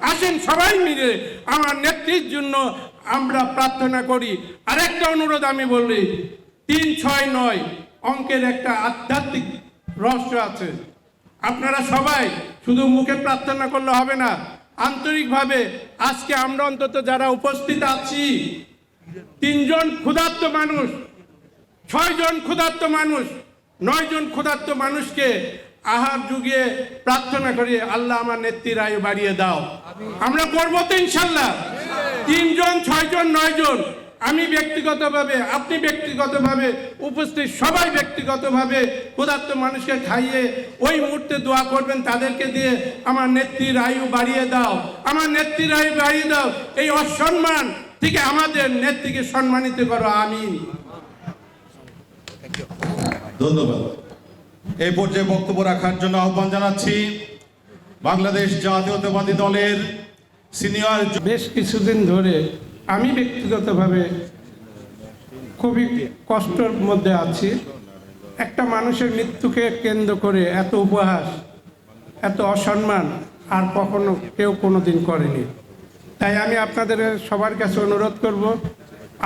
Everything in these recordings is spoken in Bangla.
আসেন সবাই মিলে আমার নেত্রীর জন্য আমরা প্রার্থনা করি। আরেকটা অনুরোধ আমি বলি, তিন ছয় নয় অঙ্কের একটা আধ্যাত্মিক রহস্য আছে। আপনারা সবাই শুধু মুখে প্রার্থনা করলে হবে না, আন্তরিকভাবে আজকে আমরা অন্তত যারা উপস্থিত আছি, তিনজন ক্ষুধার্ত মানুষ, ছয়জন ক্ষুধার্ত মানুষ, নয়জন ক্ষুধার্ত মানুষকে আহার যুগে প্রার্থনা করি আল্লাহ আমার নেত্রীর আয়ু বাড়িয়ে দাও। আমরা করব তো ইনশাল্লাহ। তিনজন ছয়জন নয়জন। আমি ব্যক্তিগতভাবে আপনি ব্যক্তিগতভাবে উপস্থিত সবাই ব্যক্তিগতভাবে ক্ষুধার্ত মানুষকে খাইয়ে ওই মুহূর্তে দোয়া করবেন তাদেরকে দিয়ে আমার নেত্রীর আয়ু বাড়িয়ে দাও। আমার নেত্রীর আয়ু বাড়িয়ে দাও। এই অসম্মান থেকে আমাদের নেত্রীকে সম্মানিত করো আমিন। ধন্যবাদ। এই পর্যায়ে বক্তব্য রাখার জন্য আহ্বান জানাচ্ছি বাংলাদেশ জাতীয়তাবাদী দলের সিনিয়র বেশ কিছুদিন ধরে আমি ব্যক্তিগতভাবে খুবই কষ্টের মধ্যে আছি। একটা মানুষের মৃত্যুকে কেন্দ্র করে এত উপহাস, এত অসম্মান আর কখনো কেউ কোনো দিন করেনি। তাই আমি আপনাদের সবার কাছে অনুরোধ করব,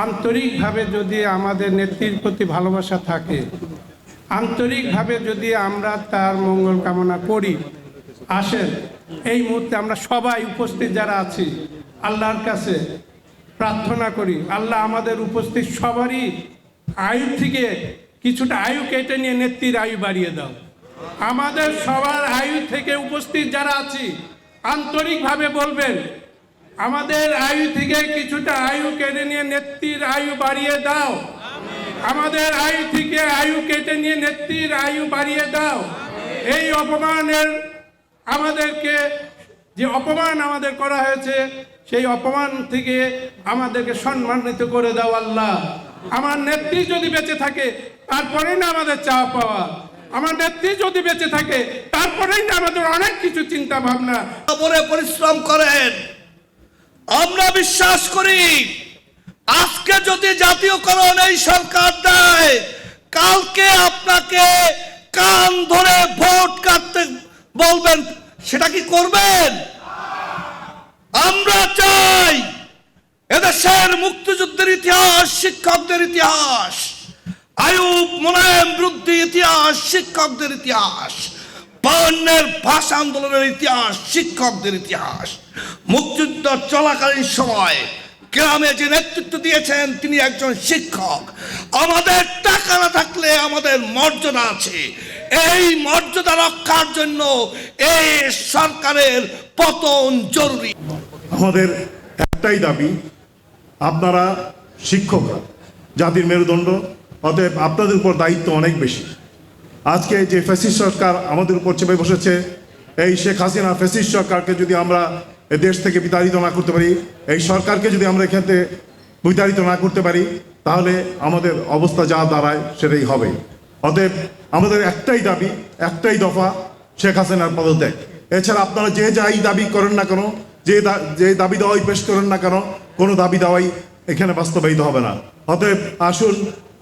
আন্তরিকভাবে যদি আমাদের নেত্রীর প্রতি ভালোবাসা থাকে আন্তরিকভাবে যদি আমরা তার মঙ্গল কামনা করি, আসেন, এই মুহূর্তে আমরা সবাই উপস্থিত যারা আছি, আল্লাহর কাছে প্রার্থনা করি। আল্লাহ আমাদের উপস্থিত সবারই আয়ু থেকে কিছুটা আয়ু কেটে নিয়ে নেত্রীর আয়ু বাড়িয়ে দাও। আমাদের সবার আয়ু থেকে উপস্থিত যারা আছি, আন্তরিকভাবে বলবেন, আমাদের আয়ু থেকে কিছুটা আয়ু কেটে নিয়ে নেত্রীর আয়ু বাড়িয়ে দাও। আমাদের আয়ু থেকে আয়ু কেটে নিয়ে নেত্রীর আয়ু বাড়িয়ে দাও। এই অপমানের আমাদেরকে যে অপমান আমাদের করা হয়েছে, সেই অপমান থেকে আমাদেরকে সম্মানিত করে দাও আল্লাহ। আমার নেত্রী যদি বেঁচে থাকে, তারপরেই না আমাদের চাওয়া পাওয়া। আমার নেত্রী যদি বেঁচে থাকে, তারপরেই না আমাদের অনেক কিছু চিন্তা ভাবনা। পরে পরিশ্রম করেন। আমরা বিশ্বাস করি। আজকে যদি জাতীয়করণ এই সরকার দেয়, কালকে আপনাকে কান ধরে ভোট কাটতে বলবেন, সেটা কি করবেন? আমরা চাই এদেশের মুক্তিযুদ্ধের ইতিহাস, শিক্ষকদের ইতিহাস, আয়ুব মোলায়েম বৃদ্ধি ইতিহাস, শিক্ষকদের ইতিহাস, বায়ান্নের ভাষা আন্দোলনের ইতিহাস, শিক্ষকদের ইতিহাস। মুক্তিযুদ্ধ চলাকালীন সময় গ্রামে যে নেতৃত্ব দিয়েছেন, তিনি একজন শিক্ষক। আমাদের টাকা না থাকলে আমাদের মর্যাদা আছে। এই মর্যাদা রক্ষার জন্য এই সরকারের পতন জরুরি। আমাদের একটাই দাবি, আপনারা শিক্ষকরা, জাতির মেরুদণ্ড, অতএব আপনাদের উপর দায়িত্ব অনেক বেশি। আজকে যে ফ্যাসিস্ট সরকার আমাদের উপর চেপে বসেছে, এই শেখ হাসিনা ফ্যাসিস্ট সরকারকে যদি আমরা এ দেশ থেকে বিতাড়িত না করতে পারি, এই সরকারকে যদি আমরা এখান বিতাড়িত না করতে পারি, তাহলে আমাদের অবস্থা যা দাঁড়ায় সেটাই হবে। অতএব আমাদের একটাই দাবি, একটাই দফা শেখ হাসিনার পদত্যাগ। এছাড়া আপনারা যে যাই দাবি করেন না কেন, যে যে দাবি দেওয়াই পেশ করেন না কেন, কোনো দাবি দেওয়াই এখানে বাস্তবায়িত হবে না। অতএব আসুন